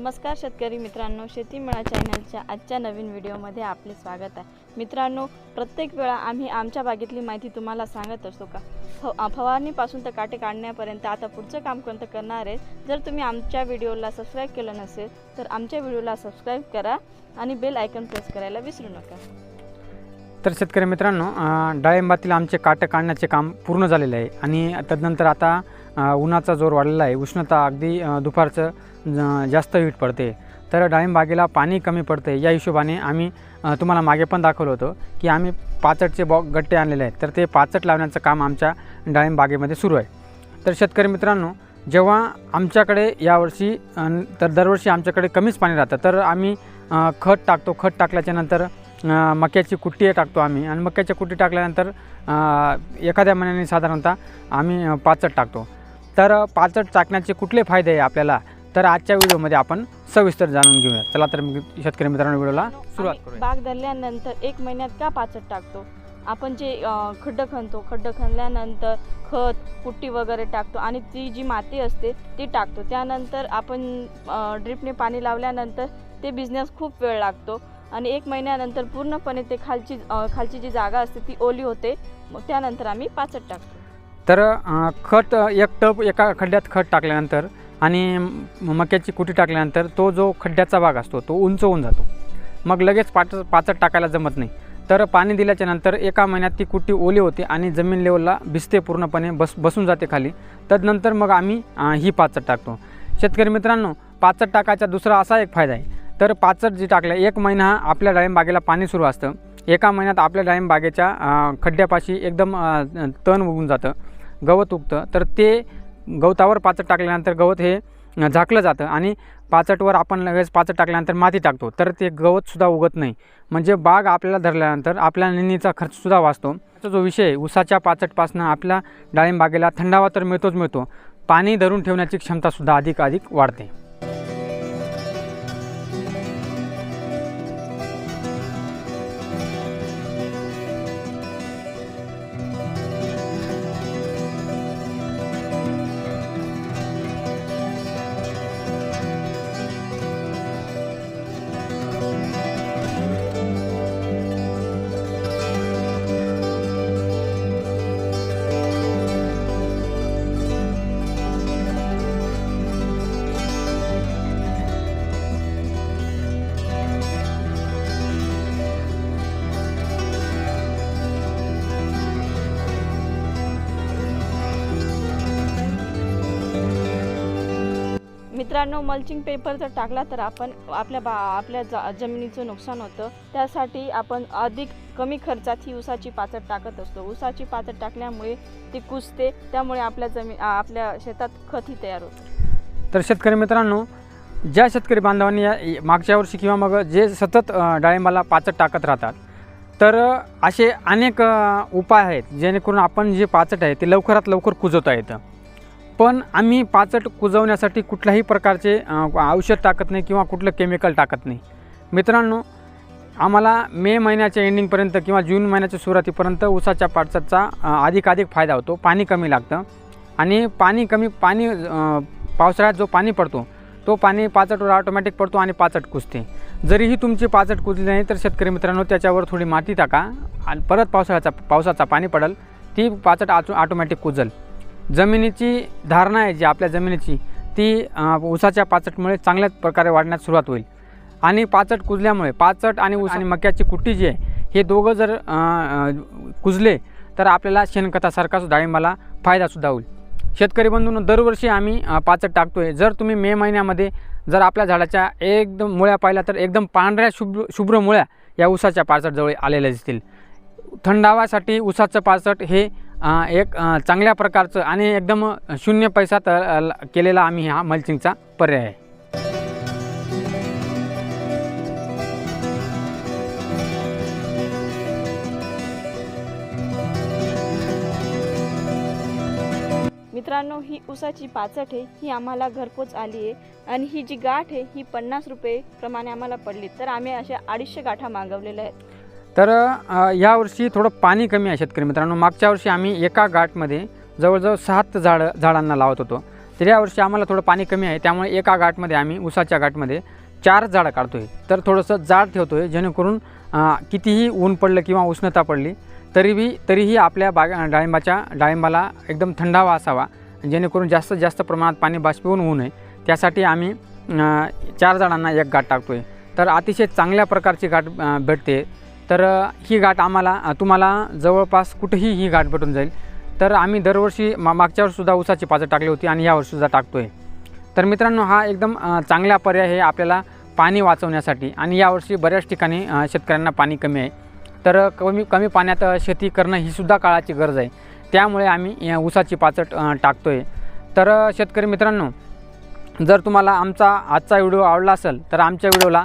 नमस्कार शेतकरी मित्रांनो शेतीमेळा चॅनलच्या आजच्या नवीन व्हिडिओमध्ये आपले स्वागत आहे. मित्रांनो प्रत्येक वेळा आम्ही आमच्या बागेतली माहिती तुम्हाला सांगत असतो का? फ फवारणीपासून तर काटे काढण्यापर्यंत आता पुढचं काम कोणतं करणार आहे जर तुम्ही आमच्या व्हिडिओला सबस्क्राईब केलं नसेल तर आमच्या व्हिडिओला सबस्क्राईब करा आणि बेल आयकन प्रेस करायला विसरू नका. तर शेतकरी मित्रांनो डाळिंबातील आमचे काटं काढण्याचे काम पूर्ण झालेले आहे आणि तदनंतर आता उन्हाचा जोर वाढलेला आहे. उष्णता अगदी दुपारचं जास्त हीट पडते. तर डाळिंबागेला पाणी कमी पडते या हिशोबाने आम्ही तुम्हाला मागे पण दाखवलं होतं की आम्ही पाचटचे बॉ गट्टे आणलेले आहेत. तर ते पाचट लावण्याचं काम आमच्या डाळिंबागेमध्ये सुरू आहे. तर शेतकरी मित्रांनो जेव्हा आमच्याकडे यावर्षी तर दरवर्षी आमच्याकडे कमीच पाणी राहतं. तर आम्ही खत टाकतो. खत टाकल्याच्यानंतर मक्याची कुट्टी टाकतो आम्ही. आणि मक्याच्या कुट्टी टाकल्यानंतर एखाद्या महिन्याने साधारणतः आम्ही पाचट टाकतो. तर पाचट टाकण्याचे कुठले फायदे आहे आपल्याला? तर आजच्या व्हिडिओमध्ये आपण सविस्तर जाणून घेऊया. चला तर शेतकरी मित्रांनो व्हिडिओला सुरुवात करूया. बाग धरल्यानंतर एक महिन्यात का पाचट टाकतो? आपण जे खड्डं खणतो खड्डं खणल्यानंतर खत कुट्टी वगैरे टाकतो आणि ती जी माती असते ती टाकतो. त्यानंतर आपण ड्रिपने पाणी लावल्यानंतर ते भिजण्यास खूप वेळ लागतो आणि एक महिन्यानंतर पूर्णपणे ते खालची खालची जी जागा असते ती ओली होते. मग त्यानंतर आम्ही पाचट टाकतो. तर खत एक टप एका खड्ड्यात खत टाकल्यानंतर आणि मक्याची कुटी टाकल्यानंतर तो जो खड्ड्याचा भाग असतो तो उंच होऊन जातो. मग लगेच पाच पाचट टाकायला जमत नाही. तर पाणी दिल्याच्या नंतर एका महिन्यात ती कुट्टी ओली होते आणि जमीन लेवलला भिजते पूर्णपणे बस बसून जाते खाली. तदनंतर मग आम्ही ही पाचट टाकतो. शेतकरी मित्रांनो पाचट टाकायचा दुसरा असा एक फायदा आहे. तर पाचट जी टाकल्या एक महिना आपल्या डाळिंबागेला पाणी सुरू असतं. एका महिन्यात आपल्या डाळिंबागेच्या खड्ड्यापाशी एकदम तण उगून जातं. गवत उगतं. तर ते गवतावर पाचट टाकल्यानंतर गवत हे झाकलं जातं आणि पाचटवर आपण लगेच पाचट टाकल्यानंतर माती टाकतो. तर ते गवतसुद्धा उगत नाही. म्हणजे बाग आपल्याला धरल्यानंतर आपल्या निणीचा खर्चसुद्धा वाचतो. त्याचा जो विषय उसाच्या पाचटपासनं आपल्या डाळिंबागेला थंडावा तर मिळतोच मिळतो. पाणी धरून ठेवण्याची क्षमतासुद्धा अधिक अधिक वाढते. मित्रांनो मल्चिंग पेपर जर टाकला तर आपण आपल्या बा आपल्या जा जमिनीचं नुकसान होतं. त्यासाठी आपण अधिक कमी खर्चात ही ऊसाची पाचट टाकत असतो. ऊसाची पाचट टाकल्यामुळे ती कुजते त्यामुळे आपल्या जमी आपल्या शेतात खतही तयार होतं. तर शेतकरी मित्रांनो ज्या शेतकरी बांधवांनी या मागच्या वर्षी किंवा मग जे सतत डाळिंबाला पाचट टाकत राहतात तर असे अनेक उपाय आहेत जेणेकरून आपण जे पाचट आहे ते लवकरात लवकर कुजवता येतं. पण आम्ही पाचट कुजवण्यासाठी कुठल्याही प्रकारचे औषध टाकत नाही किंवा कुठलं केमिकल टाकत नाही. मित्रांनो आम्हाला मे महिन्याच्या एंडिंगपर्यंत किंवा जून महिन्याच्या सुरुवातीपर्यंत ऊसाच्या पाचटचा अधिकाधिक फायदा होतो. पाणी कमी लागतं. आणि पाणी कमी पाणी पावसाळ्यात जो पाणी पडतो तो पाणी पाचटवर ऑटोमॅटिक पडतो आणि पाचट कुजते. जरीही तुमची पाचट कुजली नाही तर शेतकरी मित्रांनो त्याच्यावर थोडी माती टाका. आणि परत पावसाळ्याचा पावसाचा पाणी पडेल ती पाचट आटो ऑटोमॅटिक कुजल. जमिनीची धारणा आहे जी आपल्या जमिनीची ती उसाच्या ऊसाच्या पाचटमुळे चांगल्या प्रकारे वाढण्यास सुरुवात होईल. आणि पाचट कुजल्यामुळे पाचट आणि ऊस आणि मक्याची कुट्टी जी आहे हे दोघं जर कुजले तर आपल्याला शेणखतासारखा डाळिंबाला फायदासुद्धा होईल. शेतकरी बंधूंनो दरवर्षी आम्ही पाचट पाचट टाकतोय. जर तुम्ही मे महिन्यामध्ये जर आपल्या झाडाच्या एकदम मुळ्या पाहिल्या तर एकदम पांढऱ्या शुभ्र शुभ्र मुळ्या या ऊसाच्या पाचटजवळ आलेल्या दिसतील. थंडावासाठी ऊसाचं पाचट हे एक चांगल्या प्रकारचं आणि एकदम शून्य पैशात तर केलेला आम्ही हा मल्चिंगचा पर्याय आहे. मित्रांनो ही ऊसाची पाचट आहे ही आम्हाला घरपोच आली आहे आणि ही जी गाठ आहे ही पन्नास रुपये प्रमाणे आम्हाला पडली. तर आम्ही अशा अडीचशे गाठा मागवलेल्या आहेत. तर यावर्षी थोडं पाणी कमी आहे शेतकरी मित्रांनो. मागच्या वर्षी आम्ही एका गाठमध्ये जवळजवळ सात झाडं झाडांना लावत होतो. तर यावर्षी आम्हाला थोडं पाणी कमी आहे. त्यामुळे एका गाठमध्ये आम्ही उसाच्या गाठमध्ये चार झाडं काढतो आहे तर थोडंसं जाड ठेवतो आहे जेणेकरून कितीही ऊन पडलं किंवा उष्णता पडली तरीही तरीही आपल्या बाग डाळिंबाच्या डाळिंबाला एकदम थंडावा असावा जेणेकरून जास्तीत जास्त प्रमाणात पाणी बाष्पीभवन होऊ नये. त्यासाठी आम्ही चार झाडांना एक गाठ टाकतो आहे तर अतिशय चांगल्या प्रकारची गाठ भेटते. तर ही गाठ आम्हाला तुम्हाला जवळपास कुठेही ही गाठ भेटून जाईल. तर आम्ही दरवर्षी मा मागच्या वर्षीसुद्धा ऊसाची पाचं टाकली होती आणि यावर्षीसुद्धा टाकतो आहे तर मित्रांनो हा एकदम चांगला पर्याय आहे आपल्याला पाणी वाचवण्यासाठी आणि यावर्षी बऱ्याच ठिकाणी शेतकऱ्यांना पाणी कमी आहे. तर कमी कमी पाण्यात शेती करणं ही सुद्धा काळाची गरज आहे. त्यामुळे आम्ही ऊसाची पाचट टाकतो आहे तर शेतकरी मित्रांनो जर तुम्हाला आमचा आजचा व्हिडिओ आवडला असेल तर आमच्या व्हिडिओला